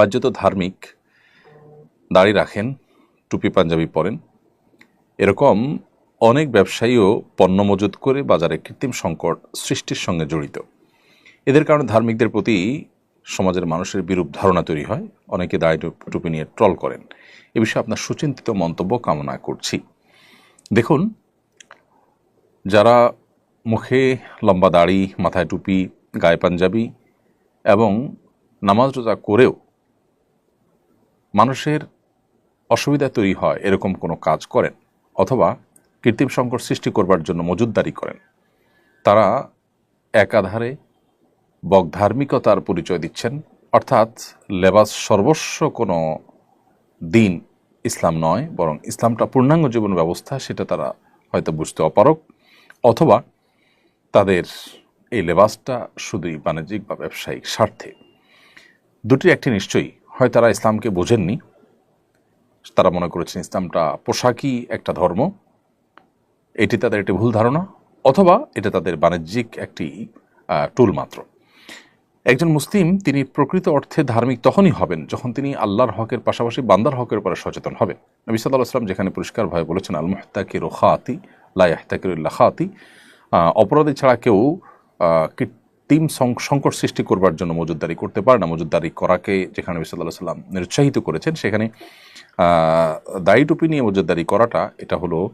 বাহ্যত ধার্মিক। দাড়ি রাখেন, টুপি, পাঞ্জাবি পরেন। এরকম অনেক ব্যবসায়ীও পণ্য মজুত করে বাজারে কৃত্রিম সংকট সৃষ্টির সঙ্গে জড়িত। এদের কারণে ধার্মিকদের প্রতি সমাজের মানুষের বিরূপ ধারণা তৈরি হয়। অনেকে দাড়ি টুপি নিয়ে ট্রল করেন। এ বিষয়ে আপনার সুচিন্তিত মন্তব্য কামনা করছি। দেখুন, যারা মুখে লম্বা দাড়ি, মাথায় টুপি, গায়ে পাঞ্জাবি এবং নামাজ রোজা করেও মানুষের অসুবিধা তৈরি হয়, এরকম কোনো কাজ করেন অথবা কৃত্রিম সংকট সৃষ্টি করবার জন্য মজুদদারি করেন। তারা একাধারে বকধার্মিকতার পরিচয় দিচ্ছেন, অর্থাৎ লেবাস সর্বস্ব কোনো দিন ইসলাম নয়, বরং ইসলামটা পূর্ণাঙ্গ জীবন ব্যবস্থা, সেটা তারা হয়তো বুঝতে অপারক অথবা তাদের এই লেবাসটা শুধুই বাণিজ্যিক বা ব্যবসায়িক স্বার্থে। দুটি একটি নিশ্চয়ই হয় তারা ইসলামকে বোঝেননি। তারা মনে করেছেন ইসলামটা পোশাকই একটা ধর্ম। এটি তাদের একটি ভুল ধারণা অথবা এটা তাদের বাণিজ্যিক একটি টুল মাত্র। একজন মুসলিম তিনি প্রকৃত অর্থে ধার্মিক তখনই হবেন যখন তিনি আল্লাহর হকের পাশাপাশি বান্দার হকের উপরে সচেতন হবেন। নবী সাল্লাহ আসলাম যেখানে পরিষ্কারভাবে বলেছেন আল মুহতাকি রোখাতি লাহতাকিরুল্লাহ খাতি অপরাধী ছাড়া কেউ সং- সংকট সৃষ্টি করবার জন্য মজুদদারি করতে পারে না। মজুদারি করাকে যেখানে নবী সাল্লাহ সাল্লাম নিরুৎসাহিত করেছেন, সেখানে দায়ী টুপি নিয়ে মজুদদারি করাটা, এটা হলো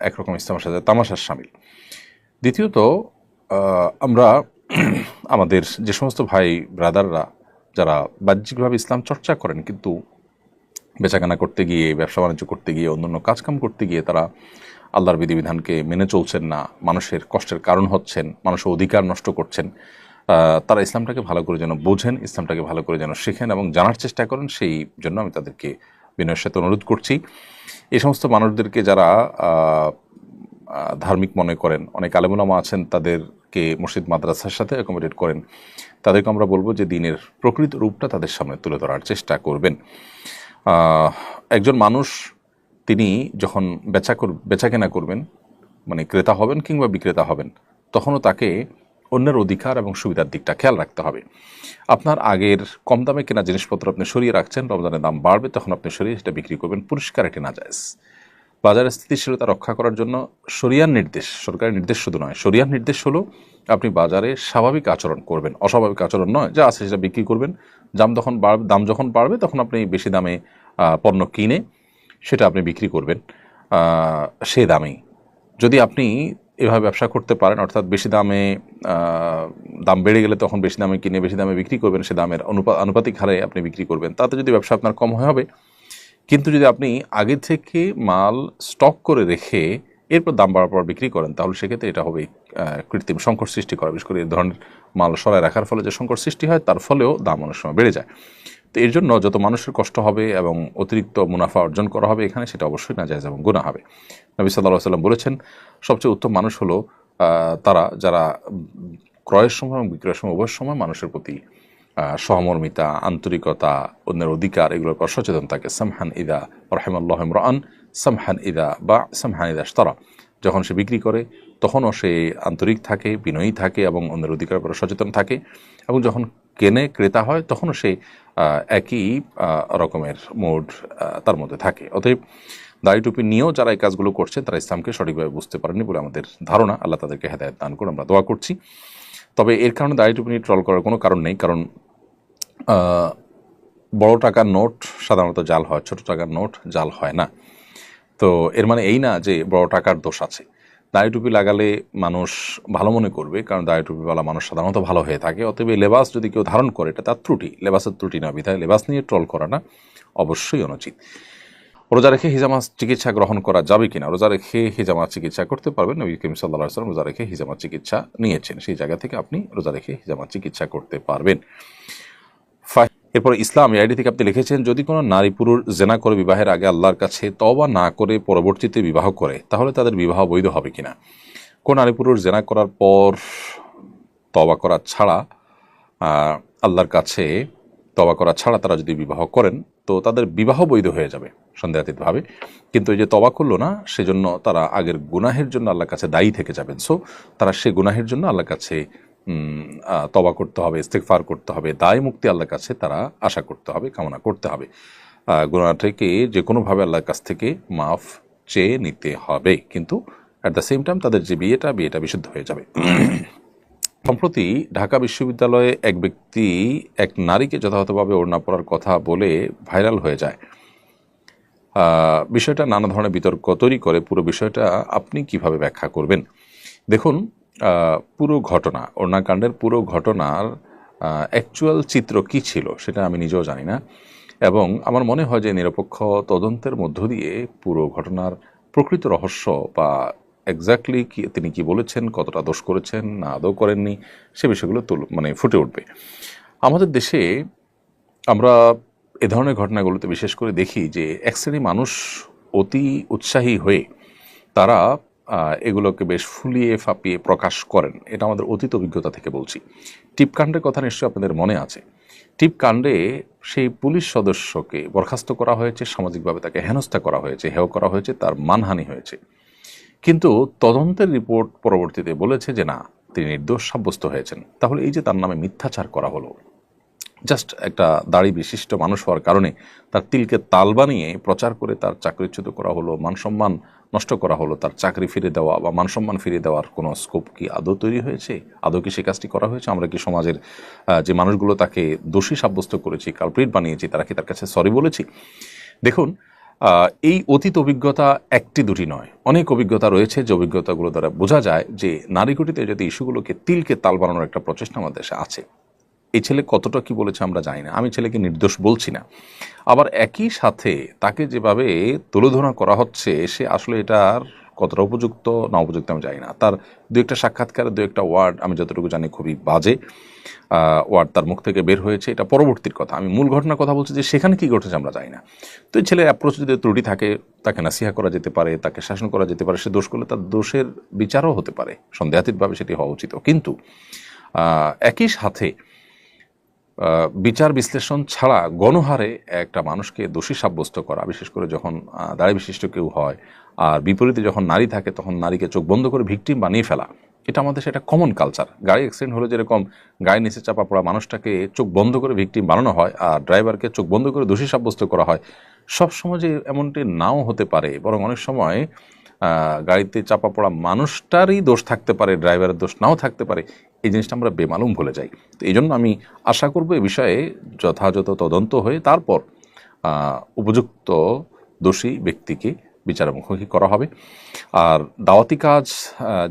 একরকম ইসলামের সাথে তামাশার সামিল। দ্বিতীয়ত আমরা আমাদের যে সমস্ত ভাই, ব্রাদাররা যারা বাহ্যিকভাবে ইসলাম চর্চা করেন, কিন্তু বেচাকেনা করতে গিয়ে ব্যবসা বাণিজ্য করতে গিয়ে, অন্যান্য কাজকাম করতে গিয়ে তারা আল্লাহর বিধিবিধানকে মেনে চলছেন না, মানুষের কষ্টের কারণ হচ্ছেন, মানুষের অধিকার নষ্ট করছেন তারা ইসলামটাকে ভালো করে যেন বোঝেন, ইসলামটাকে ভালো করে যেন শেখেন এবং জানার চেষ্টা করেন, সেই জন্য আমি তাদেরকে বিনয়ের সাথে অনুরোধ করছি। এই সমস্ত মানুষদেরকে যারা ধার্মিক মনে করেন, অনেক আলেমুলামা আছেন, তাদেরকে মসজিদ মাদ্রাসার সাথে অ্যাকোমোডেট করেন, তাদেরকে আমরা বলব যে দিনের প্রকৃত রূপটা তাদের সামনে তুলে ধরার চেষ্টা করবেন। একজন মানুষ তিনি যখন বেচা কর বেচা কেনা করবেন মানে ক্রেতা হবেন কিংবা বিক্রেতা হবেন, তখনও তাকে অন্যের অধিকার এবং সুবিধার দিকটা খেয়াল রাখতে হবে। আপনার আগের কম দামে কেনা জিনিসপত্র আপনি সরিয়ে রাখছেন, রমজানের দাম বাড়বে, তখন আপনি সরিয়ে সেটা বিক্রি করবেন পরিষ্কার এটি না যায় বাজারের স্থিতিশীলতা রক্ষা করার জন্য সরিয়ার নির্দেশ, সরকারের নির্দেশ শুধু নয় সরিয়ার নির্দেশ হলো আপনি বাজারে স্বাভাবিক আচরণ করবেন। অস্বাভাবিক আচরণ নয়, যা আছে সেটা বিক্রি করবেন। দাম যখন বাড়বে, দাম যখন বাড়বে, তখন আপনি বেশি দামে পণ্য কিনে সেটা আপনি বিক্রি করবেন সে দামেই। যদি আপনি এভাবে ব্যবসা করতে পারেন, অর্থাৎ বেশি দামে দাম বেড়ে গেলে তখন বেশি দামে কিনে বেশি দামে বিক্রি করবেন, সে দামের অনুপা, আনুপাতিক হারে আপনি বিক্রি করবেন, তাতে যদি ব্যবসা আপনার কম হয় হবে। কিন্তু যদি আপনি আগে থেকে মাল স্টক করে রেখে এরপর দাম বাড়ার পর বিক্রি করেন, তাহলে সেক্ষেত্রে এটা হবে কৃত্রিম সংকট সৃষ্টি করা। বিশেষ করে এই ধরনের মাল সরায় রাখার ফলে যে সংকট সৃষ্টি হয়, তার ফলেও দাম অনেক সময় বেড়ে যায়। তো এর জন্য যত মানুষের কষ্ট হবে এবং অতিরিক্ত মুনাফা অর্জন করা হবে এখানে সেটা অবশ্যই না যায় এবং গুণা হবে। নবী সাল্লাহ সাল্লাম বলেছেন, সবচেয়ে উত্তম মানুষ হলো তারা যারা ক্রয়ের সময় এবং বিক্রয়ের সময় উভয় সময় মানুষের প্রতি সহমর্মিতা, আন্তরিকতা, অন্যের অধিকার এগুলোর পর সচেতন থাকে। সামহান ইদা রহেমাল্লাহ ইমরান, সামহান ইদা বা সামহান ইদা তারা যখন সে বিক্রি করে, তখনও সে আন্তরিক থাকে, বিনয়ী থাকে এবং অন্যের অধিকারের উপরে সচেতন থাকে এবং যখন কেনে ক্রেতা হয়, তখনও সে একই রকমের মোড তার মধ্যে থাকে। অতএব দাড়ি টুপি নিয়েও যারা এই কাজগুলো করছে, তারা ইসলামকে সঠিকভাবে বুঝতে পারেনি বলে আমাদের ধারণা। আল্লাহ তাদেরকে হেদায়ত দান করে আমরা দোয়া করছি। তবে এর কারণে দাড়ি টুপি নিয়ে ট্রল করার কোনো কারণ নেই, কারণ বড় টাকার নোট সাধারণত জাল হয়, ছোট টাকার নোট জাল হয় না। তো এর মানে এই না যে বড় টাকার দোষ আছে। দাড়ি টুপি লাগালে মানুষ ভালো মনে করবে, কারণ দাড়ি টুপিওয়ালা মানুষ সাধারণত ভালো হয়ে থাকে। অতএব লেবাস যদি কেউ ধারণ করে, এটা তার ত্রুটি। লেবাসের ত্রুটি না বিধায় লেবাস নিয়ে ট্রল করা না, অবশ্যই অনুচিত। রোজা রেখে হিজামা চিকিৎসা গ্রহণ করা যাবে কিনা? রোজা রেখে হিজামা চিকিৎসা করতে পারবেন নবী করিম সাল্লাহ সাল্লাম রোজা রেখে হিজামা চিকিৎসা নিয়েছেন। সেই জায়গা থেকে আপনি রোজা রেখে হিজামা চিকিৎসা করতে পারবেন। এরপর ইসলাম আইডি থেকে আপনি লিখেছেন, যদি কোনো নারী পুরুষ জেনা করে বিবাহের আগে আল্লাহর কাছে তবা না করে পরবর্তীতে বিবাহ করে, তাহলে তাদের বিবাহ বৈধ হবে কিনা? কোন নারী পুরুষ জেনা করার পর তবা করা ছাড়া আল্লাহর কাছে তবা করা ছাড়া তারা যদি বিবাহ করেন, তো তাদের বিবাহ বৈধ হয়ে যাবে সন্দেহাতীতভাবে। কিন্তু এই যে তবা করল না, সেজন্য তারা আগের গুনাহের জন্য আল্লাহর কাছে দায়ী থেকে যাবেন। সো তারা সে গুনাহের জন্য আল্লাহর কাছে তবা করতে হবে ইস্তেকফার করতে হবে, দায় মুক্তি আল্লাহর কাছে তারা আশা করতে হবে, কামনা করতে হবে। গুণাটাকে যে কোনোভাবে আল্লাহর কাছ থেকে মাফ চেয়ে নিতে হবে। কিন্তু অ্যাট দ্য সেম টাইম তাদের যে বিয়েটা বিয়েটা বিশুদ্ধ হয়ে যাবে। সম্প্রতি ঢাকা বিশ্ববিদ্যালয়ে এক ব্যক্তি এক নারীকে যথাযথভাবে ওড়না পড়ার কথা বলে ভাইরাল হয়ে যায়। বিষয়টা নানা ধরনের বিতর্ক তৈরি করে, পুরো বিষয়টা আপনি কীভাবে ব্যাখ্যা করবেন? দেখুন পুরো ঘটনা ওড়নাকাণ্ডের পুরো ঘটনার অ্যাকচুয়াল চিত্র কি ছিল সেটা আমি নিজেও জানি না। এবং আমার মনে হয় যে নিরপেক্ষ তদন্তের মধ্য দিয়ে পুরো ঘটনার প্রকৃত রহস্য বা এক্স্যাক্টলি কি, তিনি কি বলেছেন, কতটা দোষ করেছেন, না আদৌ করেননি, সে বিষয়গুলো তুল মানে ফুটে উঠবে। আমাদের দেশে আমরা এ ধরনের ঘটনাগুলোতে বিশেষ করে দেখি যে এক শ্রেণি মানুষ অতি উৎসাহী হয়ে তারা এগুলোকে বেশ ফুলিয়ে ফাঁপিয়ে প্রকাশ করেন। এটা আমাদের অতীত অভিজ্ঞতা থেকে বলছি। টিপকাণ্ডের কথা নিশ্চয়ই আপনাদের মনে আছে। টিপকাণ্ডে সেই পুলিশ সদস্যকে বরখাস্ত করা হয়েছে, সামাজিকভাবে তাকে হেনস্থা করা হয়েছে, হেয় করা হয়েছে, তার মানহানি হয়েছে। কিন্তু তদন্তের রিপোর্ট পরবর্তীতে বলেছে যে, না, তিনি নির্দোষ, সাব্যস্ত হয়েছেন। তাহলে এই যে তার নামে মিথ্যাচার করা হলো জাস্ট একটা দাড়ি বিশিষ্ট মানুষ হওয়ার কারণে তার তিলকে তাল বানিয়ে প্রচার করে তার চাকরিচ্যুত করা হলো, মান সম্মান নষ্ট করা হলো, তার চাকরি ফিরে দেওয়া বা মান সম্মান ফিরে দেওয়ার কোনো স্কোপ কি আদৌ তৈরি হয়েছে? আদৌ কি সে কাজটি করা হয়েছে? আমরা কি সমাজের যে মানুষগুলো তাকে দোষী সাব্যস্ত করেছি কালপ্রিট বানিয়েছি, তারা কি তার কাছে সরি বলেছি? দেখুন এই অতীত অভিজ্ঞতা একটি দুটি নয়। অনেক অভিজ্ঞতা রয়েছে যে অভিজ্ঞতাগুলো দ্বারা বোঝা যায় যে নারীকুটিতে যদি ইস্যুগুলোকে তিলকে তাল বানানোর একটা প্রচেষ্টা আমাদের দেশে আছে। এই ছেলে কতটা কি বলেছে আমরা জানি না, আমি ছেলেকে নির্দোষ বলছি না। আবার একই সাথে তাকে যেভাবে তুলোধনা করা হচ্ছে, সে আসলে এটার কতটা উপযুক্ত না উপযুক্ত আমি জানি না। তার দু একটা সাক্ষাৎকার, দু একটা ওয়ার্ড আমি যতটুকু জানি খুবই বাজে ওয়ার্ড তার মুখ থেকে বের হয়েছে, এটা পরবর্তীর কথা। আমি মূল ঘটনার কথা বলছি যে সেখানে কি ঘটেছে আমরা জানি না। তো এই ছেলের অ্যাপ্রোচ যদি ত্রুটি থাকে, তাকে নাসিহা করা যেতে পারে, তাকে শাসন করা যেতে পারে, সে দোষ করলে তার দোষের বিচারও হতে পারে, সন্দেহাতীতভাবে সেটি হওয়া উচিত। কিন্তু একই সাথে বিচার বিশ্লেষণ ছাড়া গণহারে একটা মানুষকে দোষী সাব্যস্ত করা, বিশেষ করে যখন দাড়ি বিশিষ্ট কেউ হয় আর বিপরীতে যখন নারী থাকে তখন নারীকে চোখ বন্ধ করে ভিকটিম বানিয়ে ফেলা। এটা আমাদের সেটা কমন কালচার গাড়ি অ্যাক্সিডেন্ট হলে যেরকম গায়ে নিচে চাপা পড়া মানুষটাকে চোখ বন্ধ করে ভিকটিম বানানো হয় আর ড্রাইভারকে চোখ বন্ধ করে দোষী সাব্যস্ত করা হয় সব সময় যে এমনটি নাও হতে পারে, বরং অনেক সময় গাড়িতে চাপা পড়া মানুষটারই দোষ থাকতে পারে, ড্রাইভারের দোষ নাও থাকতে পারে, এই জিনিসটা আমরা বেমালুম ভুলে যাই। তো এই জন্য আমি আশা করব এ বিষয়ে যথাযথ তদন্ত হয়ে তারপর উপযুক্ত দোষী ব্যক্তিকে বিচারের মুখোমুখি করা হবে। আর দাওয়াতি কাজ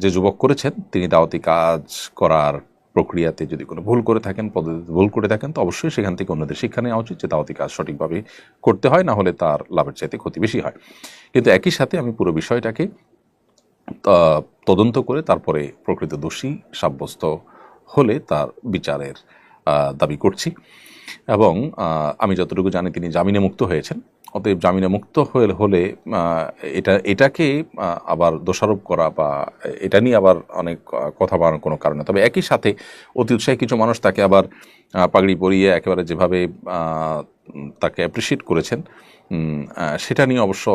যে যুবক করেছেন, তিনি দাওয়াতি কাজ করার প্রক্রিয়াতে যদি কোনো ভুল করে থাকেন, পদ্ধতিতে ভুল করে থাকেন, তো অবশ্যই সেখান থেকে অন্যদের শিক্ষা নেওয়া উচিত যে দাওয়াতি কাজ সঠিকভাবে করতে হয়, না হলে তার লাভের চাইতে ক্ষতি বেশি হয়। কিন্তু একই সাথে আমি পুরো বিষয়টাকে তদন্ত করে তারপরে প্রকৃত দোষী সাব্যস্ত হলে তার বিচারের দাবি করছি। এবং আমি যতটুকু জানি তিনি জামিনে মুক্ত হয়েছেন। অতএব জামিনে মুক্ত হয়ে, হলে এটা, এটাকে আবার দোষারোপ করা বা এটা নিয়ে আবার অনেক কথা বাড়ানোর কোনো কারণে তবে একই সাথে অতি উৎসাহী কিছু মানুষ তাকে আবার পাগড়ি পরিয়ে একেবারে যেভাবে তাকে অ্যাপ্রিসিয়েট করেছেন সেটা নিয়ে অবশ্য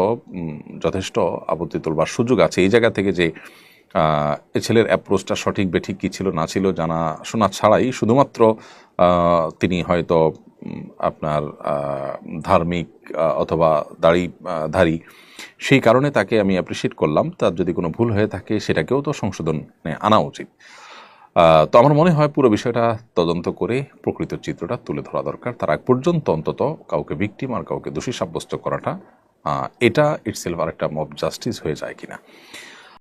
যথেষ্ট আপত্তি তোলবার সুযোগ আছে। এই জায়গা থেকে যে ছেলের অ্যাপ্রোচটা সঠিক বেঠিক কী ছিল, না ছিল জানা, শোনা ছাড়াই শুধুমাত্র তিনি হয়তো আপনার ধার্মিক অথবা দাড়ি ধারী। সেই কারণে তাকে আমি অ্যাপ্রিসিয়েট করলাম। তার যদি কোনো ভুল হয়ে থাকে, সেটাকেও তো সংশোধনে আনা উচিত। তো আমার মনে হয় পুরো বিষয়টা তদন্ত করে প্রকৃত চিত্রটা তুলে ধরা দরকার। তার আগ পর্যন্ত অন্তত কাউকে ভিকটিম আর কাউকে দোষী সাব্যস্ত করাটা এটা ইটসেলফ আর একটা মব জাস্টিস হয়ে যায় কিনা।